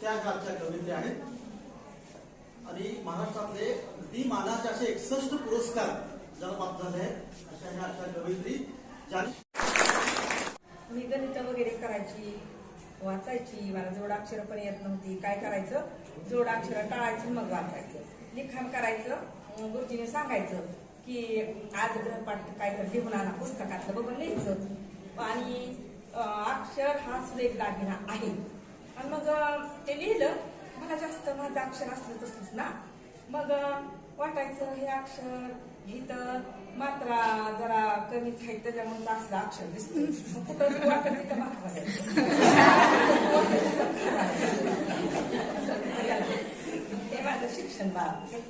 त्या काळच्या कवित्री आहेत. आणि महाराष्ट्रातले ती मानाचे असे एकसष्ट पुरस्कार ज्याला प्राप्त झाले आहेत. अशा ह्या अशा कवित्री मी गणित वगैरे करायची वाचायची मला जोडाक्षर पण येत नव्हती. काय करायचं? जोडाक्षर टाळायची मग वाचायचं. लिखाण करायचं गुरुजीने सांगायचं की आज ग्रहपाठ काय तर लिहून आणा पुस्तकातलं बघून लिहायचं. आणि अक्षर हा सुरेख दागिना आहे. आणि मग ते लिहिलं. मला जास्त माझं अक्षर असलं तसंच ना. मग वाटायचं हे अक्षर इथं मात्रा जरा कमीच आहे त्याच्यामुळे असलं अक्षर दिसतं मग कुठं वाटत तिथं मात्रा हे माझं शिक्षण बा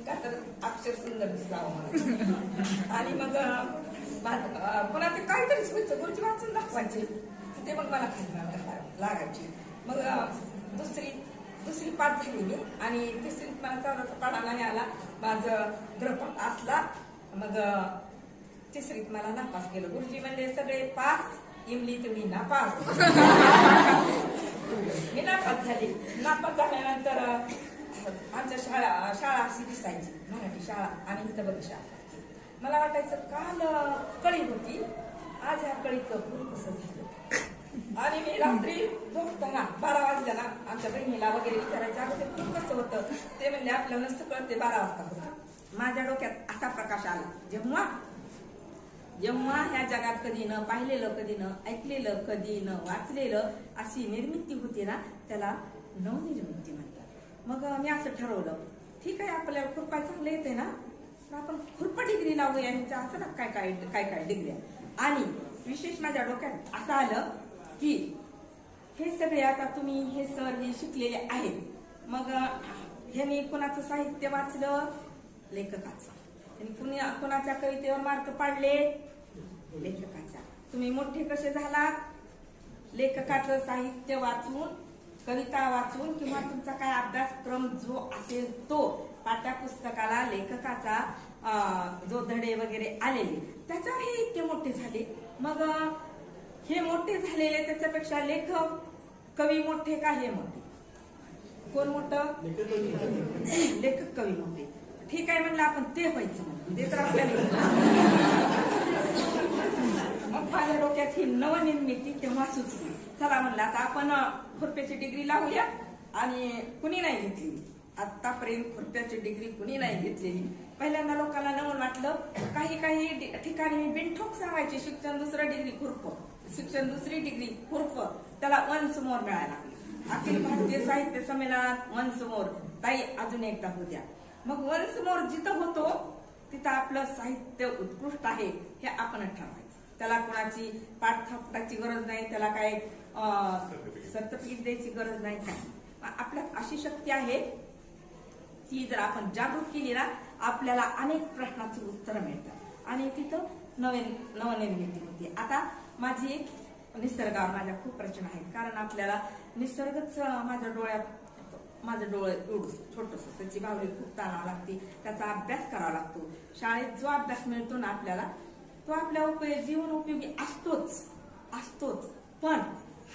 का तर अक्षर सुंदर दिसावं मला आणि मग अं, माझं, पुन्हा ते काहीतरीच व्हायचं गुरुजी वाचून दाखवायचे. ते मग मला खायला लागायची. मग दुसरी दुसरी पाठ झाली मी. आणि तिसरीत मला चौदाचा पाडा नाही आला माझं ग्रहपाठ असला मग तिसरीत मला नापास केलं. गुरुजी म्हणजे सगळे पास इमली तुम्ही नापास. मी नापास झाली. नापास झाल्यानंतर आमच्या शाळा शाळा अशी दिसायची. मराठी शाळा आणि इथं बघ शाळा. मला वाटायचं काल कळी होती. आज ह्या कळीचं फूल कसं झालं? आणि मी रात्री झोपताना बारा वाजल्या ना आमच्या बहिणीला वगैरे विचारायचं अगं ते कसं होतं? ते म्हणले आपल्याला नसतं कळते बारा वाजता होतं. माझ्या डोक्यात असा प्रकाश आला. जेव्हा जेव्हा ह्या जगात कधी न पाहिलेलं कधी न ऐकलेलं कधी न वाचलेलं अशी निर्मिती होती ना त्याला नवनिर्मिती म्हणतात. मग मी असं ठरवलं ठीक आहे आपल्याला खुरपा चांगलं येते ना? तर आपण खुरपा डिग्री लावूया ह्याच्या असं ना काय काय काय काय डिग्री आणि विशेष माझ्या डोक्यात असं आलं की हे सगळे आता तुम्ही हे सर हे शिकलेले आहेत. मग ह्यांनी कोणाचं साहित्य वाचलं? लेखकाचं. आणि कुणी कोणाच्या कवितेवर मार्क पाडले? लेखकाच्या. तुम्ही मोठे कसे झालात? लेखकाचं साहित्य वाचून कविता वाचून किंवा तुमचा काय अभ्यासक्रम जो असेल तो पाठ्यपुस्तकाला लेखकाचा जो धडे वगैरे आलेले त्याच्यावर हे इतके मोठे झाले. मग हे मोठे झालेले त्याच्यापेक्षा लेखक कवी मोठे का हे मोठे? कोण मोठं? लेखक कवी मोठे. ठीक आहे म्हणलं आपण ते व्हायचं म्हणून. ते तर आपल्याला मग माझ्या डोक्यात ही नवनिर्मिती तेव्हा सुचली चला म्हणलं आता आपण खुरप्याची डिग्री लावूया. आणि कुणी नाही घेतली. आतापर्यंत खुरप्याची डिग्री कुणी नाही घेतलेली. पहिल्यांदा लोकांना नवून वाटलं काही काही ठिकाणी बिनठोक सांगायचे शिक्षण दुसरं डिग्री खुरप. शिक्षण दुसरी डिग्री खुरप त्याला वन समोर मिळायला अखिल भारतीय साहित्य संमेलनात वन समोर. ताई अजून एकदा होत्या मग वन समोर जिथं होतो तिथं आपलं साहित्य उत्कृष्ट आहे हे आपण ठरवायचं. त्याला कोणाची पाठथापटाची गरज नाही त्याला काय सर्टिफिकेट द्यायची गरज नाही काय आपल्यात अशी शक्ती आहे ती जर आपण जागृत केली ना आपल्याला अनेक प्रश्नाची उत्तरं मिळतात. आणि तिथं नवीन नवनिर्मिती होती. आता माझी एक निसर्गावर माझ्या खूप रचना आहेत. कारण आपल्याला निसर्गच माझ्या डोळ्यात माझं डोळं एवढं छोटस त्याची बावली खूप ताणावं लागते त्याचा अभ्यास करावा लागतो. शाळेत जो अभ्यास मिळतो ना आपल्याला तो आपल्या उपयोग जीवन उपयोगी असतोच असतोच. पण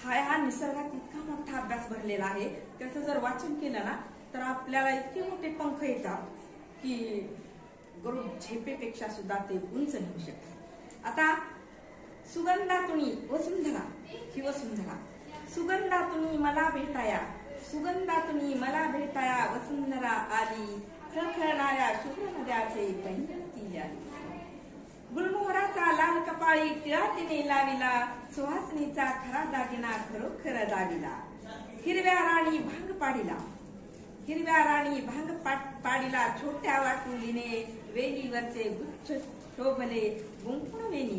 हा हा निसर्गात इतका मोठा अभ्यास भरलेला आहे त्याचं जर वाचन केलं ना तर आपल्याला इतके मोठे पंख येतात की गरुड झेपेपेक्षा सुद्धा ते उंच निघू शकतात. आता सुगंधातुनी वसुंधरा. ही वसुंधरा? सुगंधातुनी मला भेटाया. सुगंधातुनी मला भेटाया वसुंधरा आली. खळखळणाऱ्या शुभ्र नद्याचे गुलमोहराचा लाल कपाळी टिळा तिने लाविला. सुहासनीचा खरा दागिना खरोखर दागिला. हिरव्या राणी भांग पाडिला. हिरव्या राणी भांग पाडिला छोट्या वाटुलीने. वेलीवरचे गुच्छ शोभले गुंफून वेणी.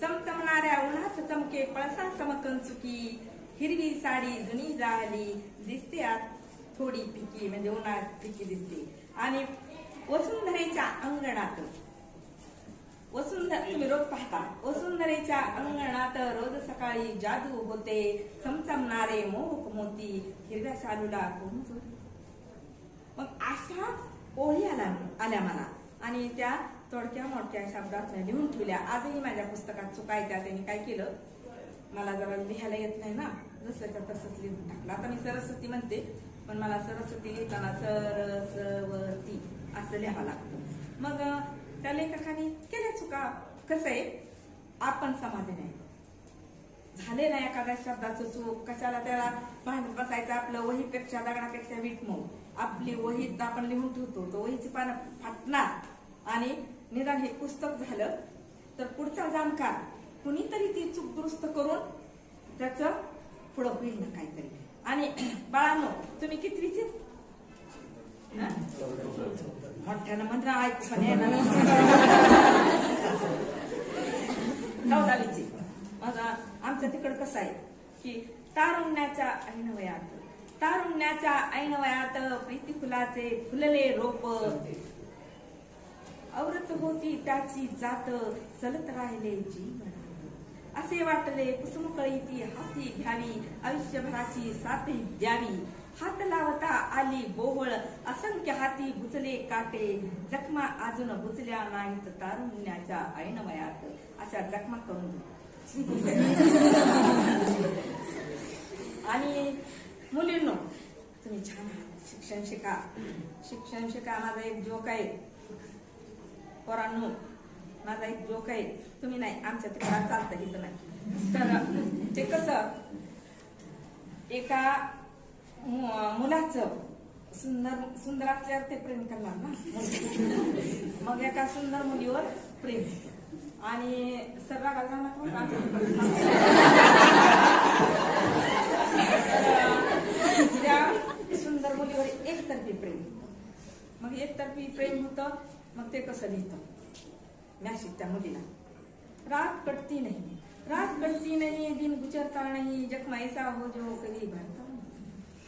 चमचमणाऱ्या उन्हात चमके पळसा चमकंचुकी हिरवी साडी जुनी झाली दिसते आत. थोडी पिकी म्हणजे उन्हात पिकी दिसते. आणि वसुंधरेच्या अंगणात वसुंधर तुम्ही रोज पाहता वसुंधरेच्या अंगणात रोज सकाळी जादू होते. चमचमणारे मोहक मोती हिरव्या शालूला कोण मग अशा ओळी आल्या आल्या मला. आणि त्या तोडक्या मोडक्या शब्दात लिहून ठेवल्या. आजही माझ्या पुस्तकात चुकायच्या त्यांनी काय केलं? मला जरा लिहायला येत नाही ना. जसं तसंच लिहून टाकलं. आता मी सरस्वती म्हणते पण मला सरस्वती लिहिताना सरस्वती असं लिहावं लागतं. मग त्या लेखकाने केल्या चुका. कसं आहे? आपण समाधी नाही. झाले ना एखाद्या शब्दाचं चूक? कशाला त्याला भांडत बसायचं आपलं? वहीपेक्षा दगडापेक्षा विटमो आपली वहीत आपण लिहून ठेवतो. तो वहीची पानं फाटणार. आणि निदान हे पुस्तक झालं. तर पुढचा जाणकार कुणीतरी ती चूक दुरुस्त करून त्याचं पुढं होईल ना काहीतरी. आणि बाळांनो तुम्ही कितवीचे विचित मोठ्यानं म्हणा ऐकू पण नवदालीची आमच्या तिकडं कसं आहे की तारुण्याच्या ऐन वयात तारुण्याच्या ऐन वयात प्रीती फुलाचे फुलले रोप औरत होती त्याची जात चलत राहिले जीवन असे वाटले कुसुमकळी ती हाती घ्यावी आयुष्यभराची साथ द्यावी. हात लावता आली बोहळ असंख्य हाती बुचले काटे. जखमा अजून बुचल्या नाहीत तारुण्याच्या ऐनवयात. अशा जखमा करून आणि मुलींनो तुम्ही छान शिक्षण शिका. शिक्षण शिका माझा एक जोक आहे. पोरांनो माझा एक जोक आहे. तुम्ही नाही आमच्या तिकडे चालतं इथं नाही. तर ते कसं एका मुलाचं सुंदर सुंदर असल्यावर ते प्रेम करणार ना. मग एका सुंदर मुलीवर प्रेम. आणि सर्व घालताना त्या सुंदर मुलीवर एकतर्फी प्रेम. मग एकतर्फी प्रेम होतं. मग ते कसं लिहितं मॅसेज त्या मुलीला रात कटती नहीं। रात कटती नहीं, दिन गुजरता नहीं। जखमायचा हो जो कधी भरता.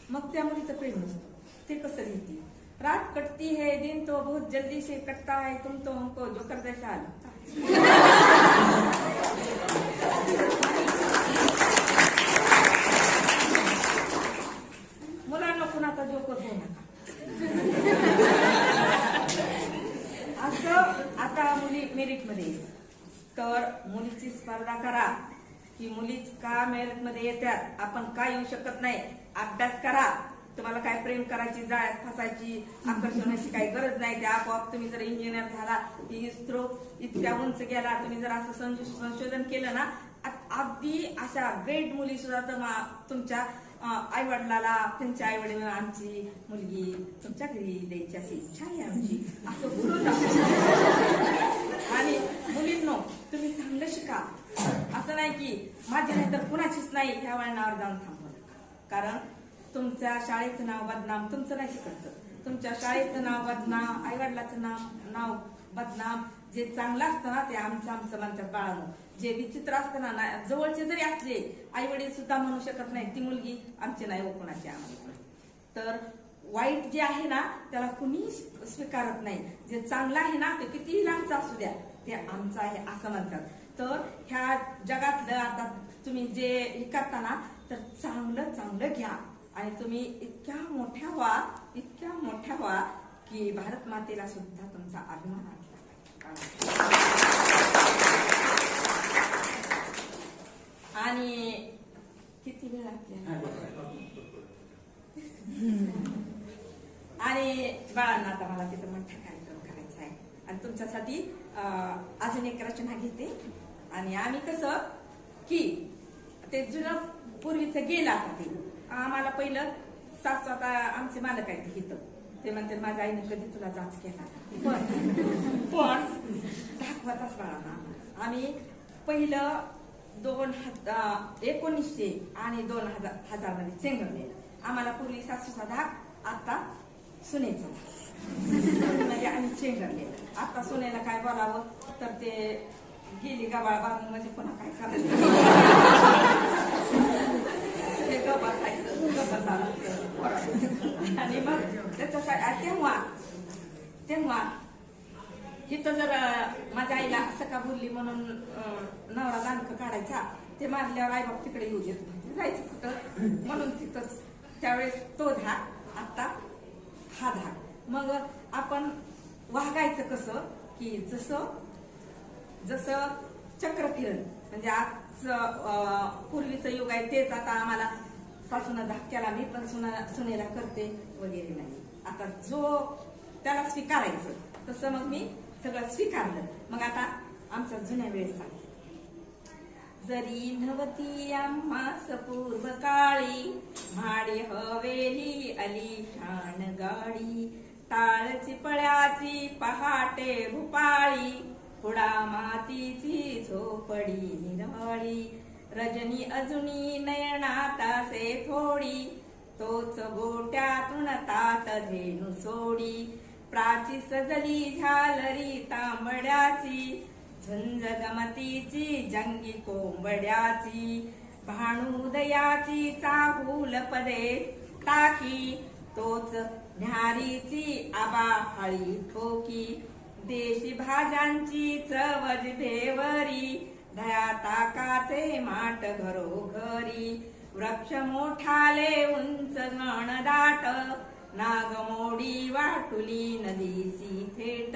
मग त्या मुलीचं प्रेम असतं ते कसं लिहिते रात कटती है, दिन तो बहुत जल्दी से कटता है। तुम तो हमको जो कर जैसा लगता मेरिट आपण काय येऊ शकत नाही? अभ्यास करा. तुम्हाला काय प्रेम करायची जाळ्यात फसायची आकर्षणाची काही गरज नाही. ते आपोआप तुम्ही जर इंजिनियर झाला इस्रो इतक्या उंच गेला तुम्ही जर असं संशोधन केलं ना अगदी अशा ग्रेट मुली सुद्धा तुमच्या आई वडिलाला तुमच्या आई वडील आमची मुलगी तुमच्या घरी द्यायची अशी इच्छा आहे आमची असं बोलून आणि मुलींनो तुम्ही चांगलं शिका. असं नाही की माझी नाही तर कुणाचीच नाही ह्या वळणावर जाऊन थांबवलं कारण तुमच्या शाळेचं नाव बदनाम तुमचं नाही शिकायचं तुमच्या शाळेचं नाव बदनाम आई वडिलाचं नाव नाव बदनाम जे चांगलं असतं ना ते आमचं आमचं म्हणतात बाळानं. जे विचित्र असतं ना ना- जवळचे जरी असले आई वडील सुद्धा म्हणू शकत नाही ती मुलगी आमची नाही ओकणाची कोणाची आम्हाला तर वाईट जे आहे ना त्याला कुणी स्वीकारत नाही. जे चांगलं आहे ना ते कितीही लांबचं असू द्या ते आमचं आहे असं म्हणतात. तर ह्या जगातलं आता तुम्ही जे हे करता ना तर चांगलं चांगलं घ्या. आणि तुम्ही इतक्या मोठ्या व्हा इतक्या मोठ्या व्हा की भारत मातेला सुद्धा तुमचा अभिमान आहे. आणि किती वेळ आपल्याला आणि बाळांना आता मला तिथं मोठा कार्यक्रम करायचा आहे. आणि तुमच्यासाठी अं, अजून एक रचना घेते. आणि आम्ही कसं की ते जुनं पूर्वीचं गेलं आता ते. आम्हाला पहिलं सासू आता आमचे मालक आहेत इथं. ते म्हणते माझ्या आईने कधी तुला जाच केला पण पण दाखवताच बाळांना आम्ही पहिलं दोन हजार एकोणीसशे आणि दोन हजार हजारमध्ये चेंगरले आम्हाला पूर्वी सासूचा धाक आता सुनेचा. म्हणजे आम्ही चेंगरले आता सुनेला काय बोलावं तर ते गेली गबाळ बांधून म्हणजे पुन्हा काय करायचं ते खायचं, गप्पा चालायचं. आणि मग त्याचं काय तेव्हा तेव्हा तिथं जर माझ्या आईला असं का बोलली म्हणून नवरा दानक काढायचा ते मारल्यावर आई बाप तिकडे येऊ देत जायचं कुठं म्हणून तिथंच त्यावेळेस तो धाक आता हा धाक मग आपण वागायचं कसं की जसं जसं चक्रकिरण म्हणजे आज पूर्वीचं युग आहे तेच आता आम्हाला सासून धक्क्याला मी पण सुना सुनेला करते वगैरे नाही. आता जो त्याला स्वीकारायचं तसं मग मी सगळं स्वीकारलं. मग आता आमचा जुन्या वेळ सांगते जरी नवती आम्हा पूर्व काळी म्हाडी हवेली अली ठाण गाडी ताळची पळ्याची पहाटे भुपाळी पुडा मातीची झोपडी निराळी रजनी अजुनी नयनातासे थोडी तोच गोट्यातून तात धेनू सोडी. प्राची सजली झालरी तांबड्याची झुंज गमतीची जंगी कोंबड्याची. भाणुदयाची चाहूल पदे टाकी तोच न्यारीची आबा हळी ठोकी. देशी भाज्यांची चवज भेवरी दया ताकाचे माट घरोघरी वृक्ष मोठाले उंच दाट. नागमोडी वाटुली नदीसी थेट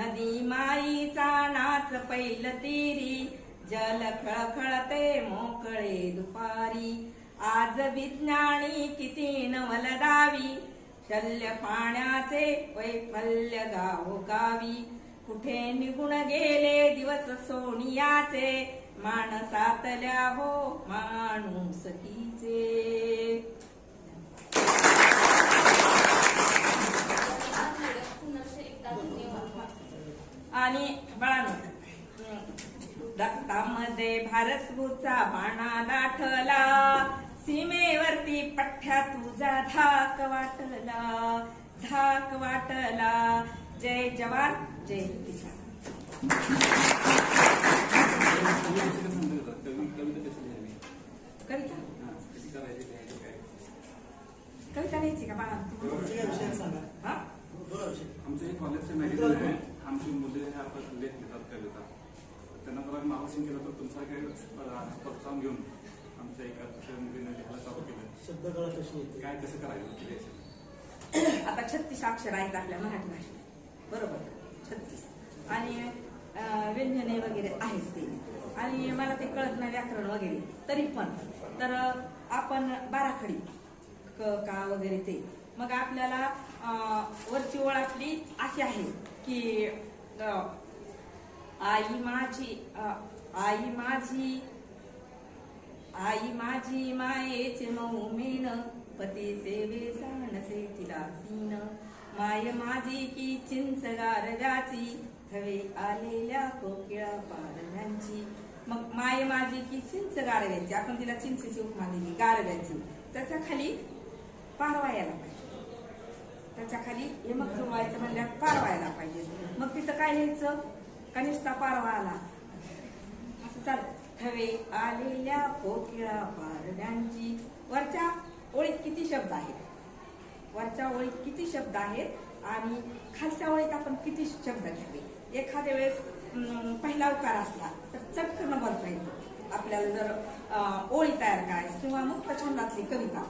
नदी माईचा नाच पैल तीरी. जल खळखळते मोकळे दुपारी. आज विज्ञानी किती नवलदावी शल्य पाण्याचे वैफल्य गावोगावी. कुठे निघून गेले दिवस सोनियाचे? माणसातल्या हो माणूसकीचे आणि बाळानो रक्तामध्ये भारतभूचा बाणा दाठला सीमेवरती पठ्ठ्या तुझा धाक वाटला धाक वाटला. जय जवान. जय कविता? कविता लिहायची का बाळा? हा? आमचं एक कॉलेजचं मॅगझिन आहे. आमची मुले ह्या आपण लेख कविता. त्यांना जरा नावसिंग केलं तर तुमचा काही प्रोत्साहन घेऊन आमच्या एका मुलीने लिहायला चालू केलं. शब्द कळा कशी येते? काय कसं करायचं. आता छत्तीस अक्षर आहेत आपल्या मराठी भाषेत. बरोबर. छत्तीस. आणि व्यंजने वगैरे आहेत ते. आणि मला ते कळत नाही व्याकरण वगैरे. तरी पण. तर आपण बाराखडी क का वगैरे ते. मग आपल्याला वरची ओळ आपली अशी आहे की आई माझी आई माझी आई माझी मायेचे मऊ मेन पती सेवे जाणसे तिला सीन. माय माझी की चिंच गारव्याची हवे आलेल्या कोकिळा पारव्यांची मग माय माझी की चिंच गारव्याची आपण तिला चिंचेची उपमा दिली गारव्याची त्याच्याखाली पारवा यायला पाहिजे. त्याच्याखाली मग जुळवायचं म्हणल्यावर पारवा यायला पाहिजे. मग तिथं काय लिहायचं? कनिष्ठा पारवा आला. असं चाल हवे आलेल्या कोकिळा पारड्यांची वरच्या ओळीत किती शब्द आहेत? वरच्या ओळीत किती शब्द आहेत आणि खालच्या ओळीत आपण किती शब्द घ्यावे? एखाद्या वेळेस पहिला उकार असला तर चटकन बनता येतो आपल्याला जर ओळी तयार करायची किंवा मुक्त छंदातली कविता.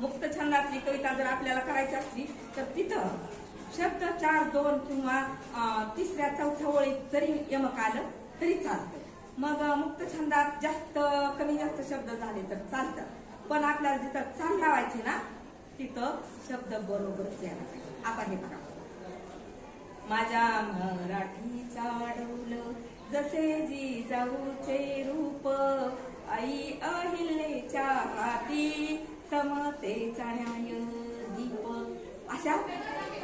मुक्त छंदातली कविता जर आपल्याला करायची असली तर तिथं शब्द चार दोन किंवा तिसऱ्या चौथ्या ओळीत जरी यमक आलं तरी चालतं. मग मुक्त छंदात जास्त कमी जास्त शब्द झाले तर चालतं. पण आपल्याला जिथं चाल लावायची ना तिथं शब्द बरोबरच यायला आता हे बघा. माझ्या मराठीचा डौल जसे जी जाऊचे रूप आई अहिल्याच्या हाती समतेचा न्याय दीप. अशा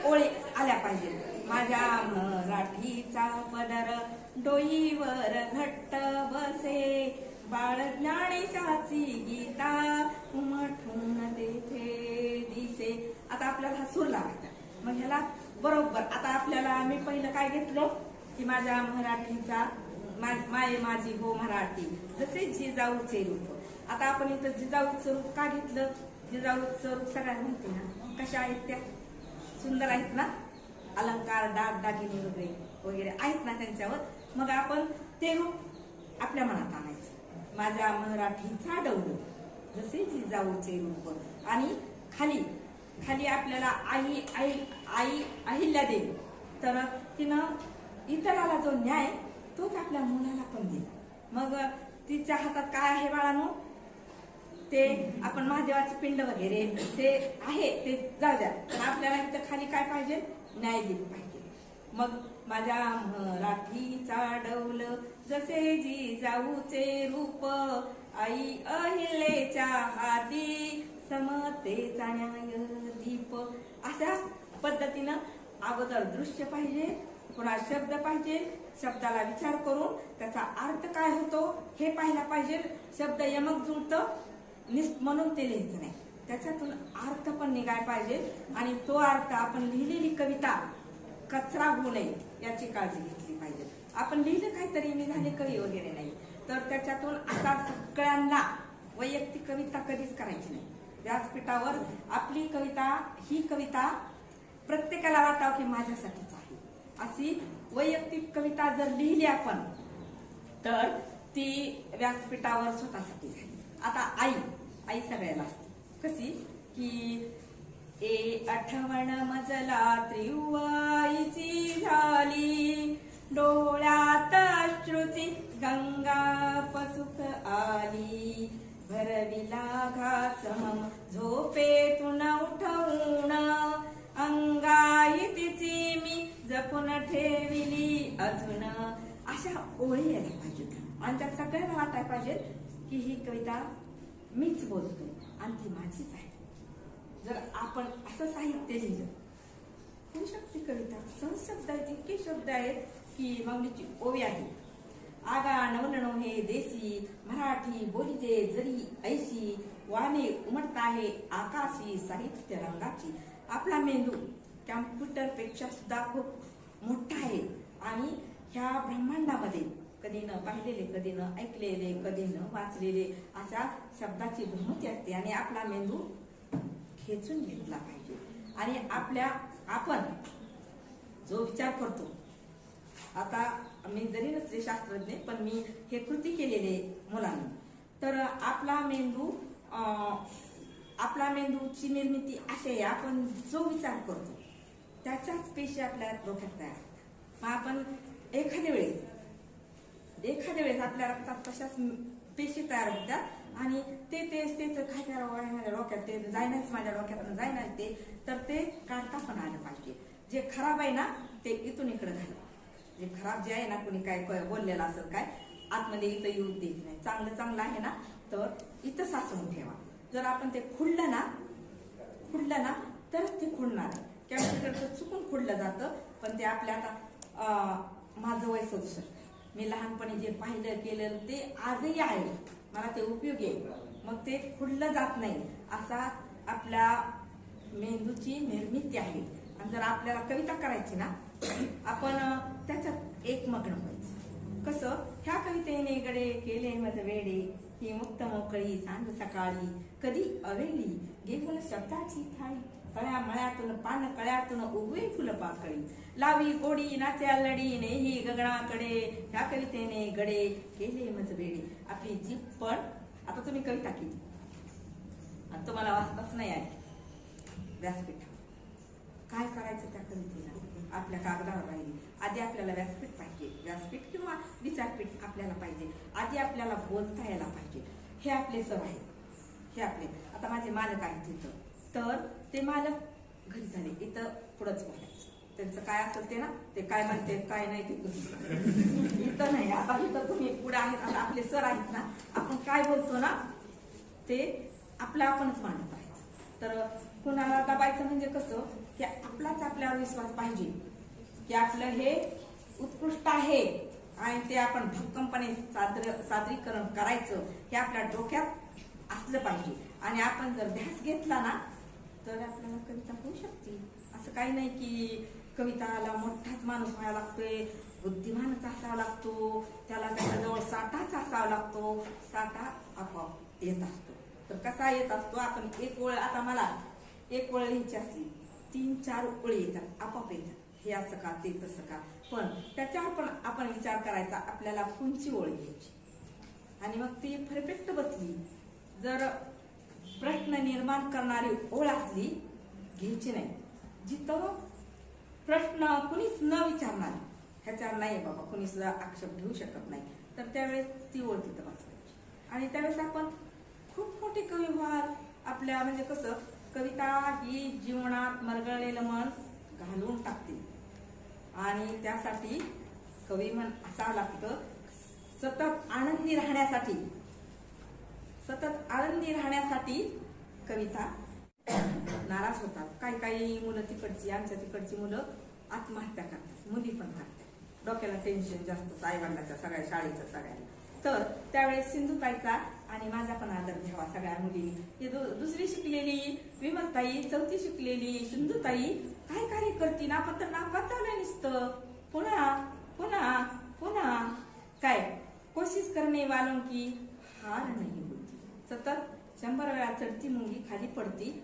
ओळी आल्या पाहिजे. माझ्या मराठीचा पदर डोईवर घट्ट बसे. बाळ ज्ञानेशाची गीता उमठून तेथे आता आपल्याला हा सूर लावायचा मग ह्याला बरोबर आता आपल्याला मी पहिलं काय घेतलं? की माझ्या मराठीचा मा- माये माझी हो मराठी जसे जिजाऊचे रूप. आता आपण इथं जिजाऊचं रूप का घेतलं? जिजाऊचं रूप सगळ्यांना माहिती ना? कशा आहेत त्या? सुंदर आहेत ना? अलंकार दाग दागिने वगैरे वगैरे आहेत ना त्यांच्यावर? मग आपण ते रूप आपल्या मनात आणायचं. माझ्या मराठीचा डौल जसे जिजाऊचे रूप. आणि खाली खाली आपल्याला आई आई आई अहिल्या देवी. तर तिनं इतराला जो न्याय तोच आपल्या मुलाला पण देईल मग तिच्या हातात काय आहे बाळानो? ते आपण महादेवाचे पिंड वगैरे ते आहे ते जाऊ द्या. पण आपल्याला इथं खाली काय पाहिजे? न्याय दिली पाहिजे. मग माझ्या मराठीचा डौल जसे जी जाऊचे रूप आई अहिलेच्या हाती समतेचा न्याय दीप. अशा पद्धतीनं अगोदर दृश्य पाहिजे पुन्हा शब्द पाहिजे शब्दाला विचार करून त्याचा अर्थ काय होतो हे पाहायला पाहिजे. शब्द यमक जुळत निस- म्हणून ते लिहायचं नाही. त्याच्यातून अर्थ पण निघाय पाहिजे आणि तो अर्थ आपण लिहिलेली कविता कचरा होऊ नये याची काळजी घेतली पाहिजे. आपण लिहिलं काहीतरी मी झाले कवी वगैरे नाही. तर त्याच्यातून आता सगळ्यांना वैयक्तिक कविता कधीच करायची नाही. व्यासपीठावर आपली कविता ही कविता प्रत्येकाला वाटावं की माझ्यासाठीच आहे. अशी वैयक्तिक कविता जर लिहिली आपण तर ती व्यासपीठावर स्वतःसाठी झाली आता आई आई सगळ्याला असते. कशी? की ए आठवण मजला त्रिवाईची झाली डोळ्यात श्रुती गंगा पसुक आली भरविला घास मी ठेविली? अजून अशा ओळी यायला पाहिजेत आणि त्या सगळ्यांना वाटायला पाहिजे की ही कविता मीच बोलतोय आणि ती माझीच आहे. जर आपण असं साहित्य लिहिलं होऊ शकते कविता. सहज शब्द आहेत इतके शब्द आहेत की माऊलीची ओवी आहे. आगा नवलनो हे देसी मराठी बोलीचे जरी ऐशी वाने उमटत आहे आकाशी साहित्य रंगाची. आपला मेंदू कॅम्प्युटरपेक्षा सुद्धा खूप मोठा आहे. आणि ह्या ब्रह्मांडामध्ये कधी न पाहिलेले कधी न ऐकलेले कधी न वाचलेले अशा शब्दाची बहुमती असते. आणि आपला मेंदू खेचून घेतला पाहिजे. आणि आपल्या आपण जो विचार करतो आता मी जरी नसले शास्त्रज्ञ पण मी हे कृती केलेले मुलांनी. तर आपला मेंदू आपला मेंदूची निर्मिती अशी आहे. आपण जो विचार करतो त्याच्याच पेशी आपल्या डोक्यात तयार मग आपण एखाद्या वेळेस एखाद्या वेळेस आपल्या रक्तात तशाच पेशी तयार होतात आणि ते तेच तेच काय करावं माझ्या डोक्यात ते जायनाच माझ्या डोक्यात जायनाच ते तर ते काढता पण आलं पाहिजे. जे खराब आहे ना ते इथून इकडे झालं. जे खराब जे आहे ना कोणी काय क- बोललेलं असेल काय आतमध्ये इथं येऊ देत नाही. चांगलं चांगलं आहे ना तर इथं साचवून ठेवा. जर आपण ते खुडलं ना खुडलं ना तरच ते खुडणार आहे. कॅम्प्युटरचं चुकून खुडलं जातं. पण ते आपल्या आता माझं वय सदुसष्ट. मी लहानपणी जे पाहिलं केलं ते आजही आहे. मला ते उपयोगी आहे. मग ते खुडलं जात नाही. असा आपल्या मेंदूची निर्मिती आहे. आणि जर आपल्याला कविता करायची ना आपण त्याच्यात एक मग्न व्हायचं. कसं? ह्या कवितेने गडे केले मज वेडे. ही मुक्त मोकळी सांग सकाळी. कधी अवेली गेवल शब्दाची थाळी. कळ्या मळ्यातून पान कळ्यातून उगवे फुल पाकळी लावी गोडी नाच्या लढी नेही गगनाकडे ह्या कवितेने गडे केले मज वेडे आपली जीप पण आता तुम्ही कविता केली आणि तुम्हाला वाचताच नाही आहे व्यासपीठ काय करायचं त्या कवितेला आपल्या कागदावर राहिली आधी आपल्याला व्यासपीठ पाहिजे व्यासपीठ किंवा विचारपीठ आपल्याला पाहिजे आधी आपल्याला बोलता यायला पाहिजे हे आपले सर आहेत हे आपले आता माझे मालक आहेत तिथं तर ते मालक घरी झाले. इथं पुढंच बोलायचं. त्यांचं काय असेल ते ना ते काय म्हणते काय नाही ते इथं नाही. आता इथं तुम्ही पुढे आहेत आता आपले सर आहेत ना आपण काय बोलतो ना ते आपलं आपणच मांडत आहे तर कुणाला दबायचं म्हणजे कसं की आपलाच आपल्यावर विश्वास पाहिजे. की आपलं हे उत्कृष्ट आहे. आणि ते आपण भक्कमपणे सादर सादरीकरण करायचं हे आपल्या डोक्यात असलं पाहिजे. आणि आपण जर ध्यास घेतला ना तर आपल्याला कविता होऊ शकते असं काही नाही की कविताला मोठाच माणूस व्हायला लागतोय बुद्धिमानच असावा लागतो त्याला त्याच्याजवळ साठाच असावा लागतो साठा आपोआप येत असतो. तर कसा येत असतो? आपण एक ओळ आता मला एक ओळ लिहायची असली तीन चार ओळी येतात आपोआप येतात. हे असं का ते तसं का? पण त्याच्यावर पण आपण विचार करायचा आपल्याला कोणची ओळ घ्यायची? आणि मग ती परफेक्ट बसली. जर प्रश्न निर्माण करणारी ओळ असली घ्यायची नाही. जिथं प्रश्न कुणीच न विचारणार ह्याच्यावर नाही बाबा कुणी सुद्धा आक्षेप घेऊ शकत नाही. तर त्यावेळेस ती ओळखीत वाचवायची आणि त्यावेळेस आपण खूप मोठे कवी व्हाल आपल्या म्हणजे कसं कविता ही जीवनात मरगळलेलं मन घालून टाकते. आणि त्यासाठी कवी मन असा लागतं सतत आनंदी राहण्यासाठी सतत आनंदी राहण्यासाठी कविता नाराज होतात. काही काही मुलं तिकडची आमच्या तिकडची मुलं आत्महत्या करतात. मुली पण करतात डोक्याला टेन्शन जास्त आईवडिलाच्या सगळ्या शाळेचं सगळ्या तर त्यावेळेस सिंधुताईचा आणि माझा पण आदर घ्यावा सगळ्या मुली हे दु- दुसरी शिकलेली विमलताई चौथी शिकलेली सिंधुताई काय कार्य करती? नापात तर नापात झालं नुसतं. पुन्हा पुन्हा पुन्हा. काय? कोशिश करणे वालों की हार नाही. सतत शंभर वेळा चढती मुंगी खाली पडती.